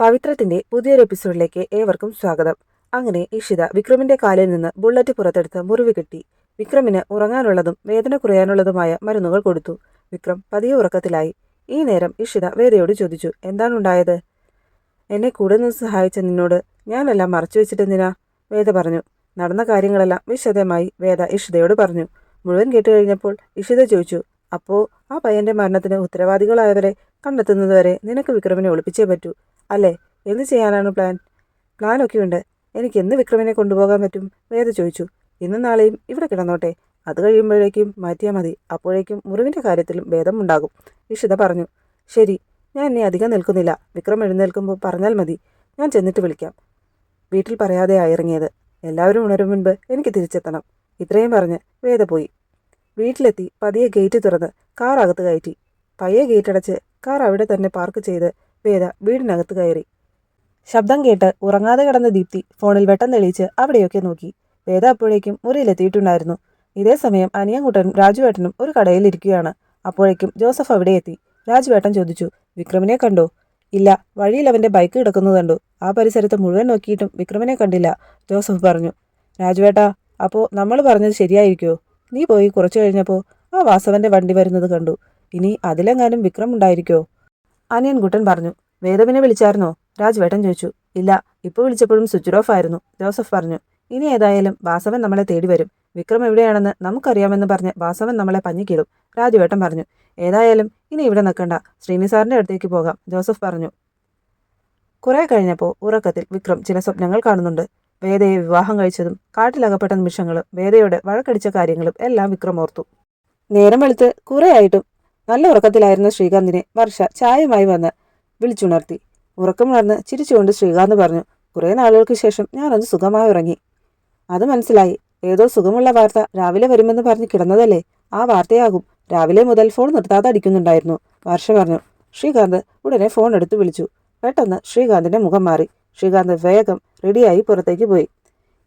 പവിത്രത്തിന്റെ പുതിയൊരു എപ്പിസോഡിലേക്ക് ഏവർക്കും സ്വാഗതം. അങ്ങനെ ഇഷിത വിക്രമിന്റെ കാലിൽ നിന്ന് ബുള്ളറ്റ് പുറത്തെടുത്ത് മുറിവ് കെട്ടി. വിക്രമിന് ഉറങ്ങാനുള്ളതും വേദന കുറയാനുള്ളതുമായ മരുന്നുകൾ കൊടുത്തു. വിക്രം പതിയെ ഉറക്കത്തിലായി. ഈ നേരം ഇഷിത വേദയോട് ചോദിച്ചു എന്താണുണ്ടായത് എന്നെ കൂടെ നിന്ന് സഹായിച്ച നിന്നോട് ഞാനെല്ലാം മറച്ചു വെച്ചിട്ടെന്തിനാ? വേദ പറഞ്ഞു. നടന്ന കാര്യങ്ങളെല്ലാം വിശദമായി വേദ ഇഷിതയോട് പറഞ്ഞു. മുഴുവൻ കേട്ടുകഴിഞ്ഞപ്പോൾ ഇഷിത ചോദിച്ചു അപ്പോ ആ പയ്യന്റെ മരണത്തിന് ഉത്തരവാദികളായവരെ കണ്ടെത്തുന്നതുവരെ നിനക്ക് വിക്രമിനെ ഒളിപ്പിച്ചേ പറ്റൂ അല്ലേ? എന്ത് ചെയ്യാനാണ് പ്ലാൻ പ്ലാനൊക്കെ ഉണ്ട് എനിക്ക് എന്ന് വിക്രമിനെ കൊണ്ടുപോകാൻ പറ്റും? വേദ ചോദിച്ചു. ഇന്നും നാളെയും ഇവിടെ കിടന്നോട്ടെ. അത് കഴിയുമ്പോഴേക്കും മാറ്റിയാൽ മതി. അപ്പോഴേക്കും മുറിവിന്റെ കാര്യത്തിലും ഭേദമുണ്ടാകും. ഇഷിത പറഞ്ഞു. ശരി. ഞാൻ ഇനി അധികം നിൽക്കുന്നില്ല. വിക്രം എഴുന്നേൽക്കുമ്പോൾ പറഞ്ഞാൽ മതി. ഞാൻ ചെന്നിട്ട് വിളിക്കാം. വീട്ടിൽ പറയാതെ ഇറങ്ങിയത്. എല്ലാവരും ഉണരും മുൻപ് എനിക്ക് തിരിച്ചെത്തണം. ഇത്രയും പറഞ്ഞ് വേദ പോയി. വീട്ടിലെത്തി പതിയെ ഗേറ്റ് തുറന്ന് കാർ അകത്ത് കയറ്റി. പയ്യെ ഗേറ്റ് അടച്ച് കാർ അവിടെ തന്നെ പാർക്ക് ചെയ്ത് വേദ വീടിനകത്ത് കയറി. ശബ്ദം കേട്ട് ഉറങ്ങാതെ കിടന്ന ദീപ്തി ഫോണിൽ വെട്ടം തെളിയിച്ച് അവിടെയൊക്കെ നോക്കി. വേദ അപ്പോഴേക്കും മുറിയിലെത്തിയിട്ടുണ്ടായിരുന്നു. ഇതേ സമയം അനിയൻകുട്ടനും രാജുവേട്ടനും ഒരു കടയിൽ ഇരിക്കുകയാണ്. അപ്പോഴേക്കും ജോസഫ് അവിടെ എത്തി. രാജുവേട്ടൻ ചോദിച്ചു വിക്രമിനെ കണ്ടോ? ഇല്ല വഴിയിൽ അവന്റെ ബൈക്ക് കിടക്കുന്നത് കണ്ടു. ആ പരിസരത്ത് മുഴുവൻ നോക്കിയിട്ടും വിക്രമിനെ കണ്ടില്ല ജോസഫ് പറഞ്ഞു. രാജുവേട്ടാ അപ്പോൾ നമ്മൾ പറഞ്ഞത് ശരിയായിരിക്കുമോ നീ പോയി കുറച്ചു കഴിഞ്ഞപ്പോൾ ആ വാസവന്റെ വണ്ടി വരുന്നത് കണ്ടു. ഇനി അതിലെങ്ങാനും വിക്രം ഉണ്ടായിരിക്കോ? അനിയൻകുട്ടൻ പറഞ്ഞു. വേദവിനെ വിളിച്ചായിരുന്നോ? രാജ്വേട്ടൻ ചോദിച്ചു. ഇല്ല ഇപ്പോൾ വിളിച്ചപ്പോഴും സ്വിച്ച് ഓഫ് ആയിരുന്നു ജോസഫ് പറഞ്ഞു. ഇനി ഏതായാലും വാസവൻ നമ്മളെ തേടി വരും. വിക്രം എവിടെയാണെന്ന് നമുക്കറിയാമെന്ന് പറഞ്ഞ് വാസവൻ നമ്മളെ പഞ്ഞിക്കിടും. രാജുവേട്ടൻ പറഞ്ഞു. ഏതായാലും ഇനി ഇവിടെ നിൽക്കണ്ട. ശ്രീനിസാറിന്റെ അടുത്തേക്ക് പോകാം ജോസഫ് പറഞ്ഞു. കുറെ കഴിഞ്ഞപ്പോൾ ഉറക്കത്തിൽ വിക്രം ചില സ്വപ്നങ്ങൾ കാണുന്നുണ്ട്. വേദയെ വിവാഹം കഴിച്ചതും കാട്ടിലകപ്പെട്ട നിമിഷങ്ങളും വേദയോട് വഴക്കടിച്ച കാര്യങ്ങളും എല്ലാം വിക്രമോർത്തു നേരം വെളുത്ത് കുറേയായിട്ടും നല്ല ഉറക്കത്തിലായിരുന്ന ശ്രീകാന്തിനെ വർഷ ചായയുമായി വന്ന് വിളിച്ചുണർത്തി. ഉറക്കമുണർന്ന് ചിരിച്ചുകൊണ്ട് ശ്രീകാന്ത് പറഞ്ഞു കുറേ നാളുകൾക്ക് ശേഷം ഞാനൊന്ന് സുഖമായി ഉറങ്ങി. അത് മനസ്സിലായി. ഏതോ സുഖമുള്ള വാർത്ത രാവിലെ വരുമെന്ന് പറഞ്ഞ് കിടന്നതല്ലേ? ആ വാർത്തയാകും. രാവിലെ മുതൽ ഫോൺ നിർത്താതെ അടിക്കുന്നുണ്ടായിരുന്നു. വർഷ പറഞ്ഞു ശ്രീകാന്ത് ഉടനെ ഫോൺ എടുത്ത് വിളിച്ചു. പെട്ടെന്ന് ശ്രീകാന്തിന്റെ മുഖം മാറി. ശ്രീകാന്ത് വേഗം റെഡിയായി പുറത്തേക്ക് പോയി.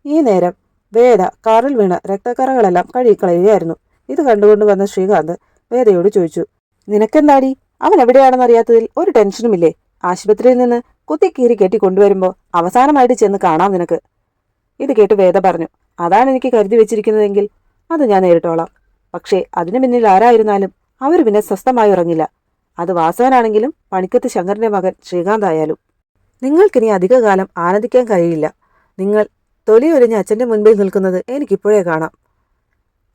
ഈ നേരം വേദ കാറിൽ വീണ രക്തക്കറകളെല്ലാം കഴുകിക്കളയുകയായിരുന്നു. ഇത് കണ്ടുകൊണ്ട് വന്ന ശ്രീകാന്ത് വേദയോട് ചോദിച്ചു നിനക്കെന്താടി? അവൻ എവിടെയാണെന്ന് അറിയാത്തതിൽ ഒരു ടെൻഷനുമില്ലേ ആശുപത്രിയിൽ നിന്ന് കുത്തിക്കീറി കെട്ടി കൊണ്ടുവരുമ്പോൾ അവസാനമായിട്ട് ചെന്ന് കാണാം നിനക്ക്. ഇത് കേട്ട് വേദ പറഞ്ഞു അതാണ് എനിക്ക് കരുതി വെച്ചിരിക്കുന്നതെങ്കിൽ അത് ഞാൻ നേരിട്ടോളാം. പക്ഷേ അതിനു പിന്നിൽ ആരായിരുന്നാലും അവർ പിന്നെ സ്വസ്ഥമായി ഉറങ്ങില്ല. അത് വാസവനാണെങ്കിലും പണിക്കത്ത് ശങ്കറിന്റെ മകൻ ശ്രീകാന്ത് ആയാലും നിങ്ങൾക്കിനി അധികകാലം ആനന്ദിക്കാൻ കഴിയില്ല. നിങ്ങൾ തൊലി ഒലിഞ്ഞ അച്ഛന്റെ മുൻപിൽ നിൽക്കുന്നത് എനിക്കിപ്പോഴേ കാണാം.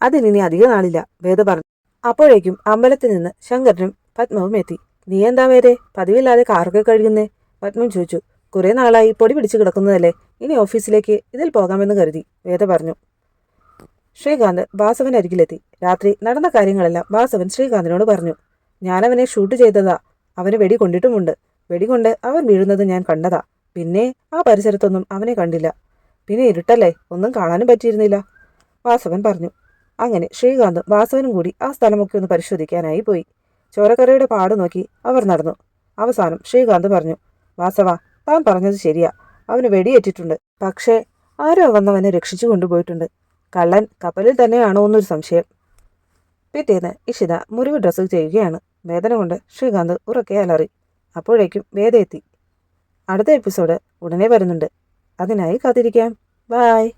അതിനി അധിക നാളില്ല വേദ പറഞ്ഞു. അപ്പോഴേക്കും അമ്പലത്തിൽ നിന്ന് ശങ്കരനും പത്മവും എത്തി. നീ എന്താ വേറെ പതിവില്ലാതെ കാറൊക്കെ കഴുകുന്നേ? പത്മം ചോദിച്ചു. കുറേ നാളായി പൊടി പിടിച്ചു കിടക്കുന്നതല്ലേ ഇനി ഓഫീസിലേക്ക് ഇതിൽ പോകാമെന്ന് കരുതി വേദ പറഞ്ഞു. ശ്രീകാന്ത് വാസവൻ അരികിലെത്തി. രാത്രി നടന്ന കാര്യങ്ങളെല്ലാം വാസവൻ ശ്രീകാന്തിനോട് പറഞ്ഞു. ഞാനവനെ ഷൂട്ട് ചെയ്തതാ അവന് വെടി കൊണ്ടിട്ടുമുണ്ട്. വെടികൊണ്ട് അവൻ വീഴുന്നത് ഞാൻ കണ്ടതാ. പിന്നെ ആ പരിസരത്തൊന്നും അവനെ കണ്ടില്ല. പിന്നെ ഇരുട്ടല്ലേ? ഒന്നും കാണാനും പറ്റിയിരുന്നില്ല. വാസവൻ പറഞ്ഞു. അങ്ങനെ ശ്രീകാന്തും വാസവനും കൂടി ആ സ്ഥലമൊക്കെ ഒന്ന് പരിശോധിക്കാനായി പോയി. ചോരക്കരയുടെ പാട് നോക്കി അവർ നടന്നു. അവസാനം ശ്രീകാന്ത് പറഞ്ഞു വാസവ താൻ പറഞ്ഞത് ശരിയാ. അവന് വെടിയേറ്റിട്ടുണ്ട്. പക്ഷേ ആരോ വന്നവനെ രക്ഷിച്ചു കൊണ്ടുപോയിട്ടുണ്ട്. കള്ളൻ കപ്പലിൽ തന്നെയാണോ എന്നൊരു സംശയം. പിറ്റേന്ന് ഇഷിത മുറിവ് ഡ്രസ്സ് ചെയ്യുകയാണ്. വേദന കൊണ്ട് ശ്രീകാന്ത് ഉറക്കെ അലറി. അപ്പോഴേക്കും വേദ എത്തി അടുത്ത എപ്പിസോഡ് ഉടനെ വരുന്നുണ്ട്. അതിനായി കാത്തിരിക്കാം. ബായ്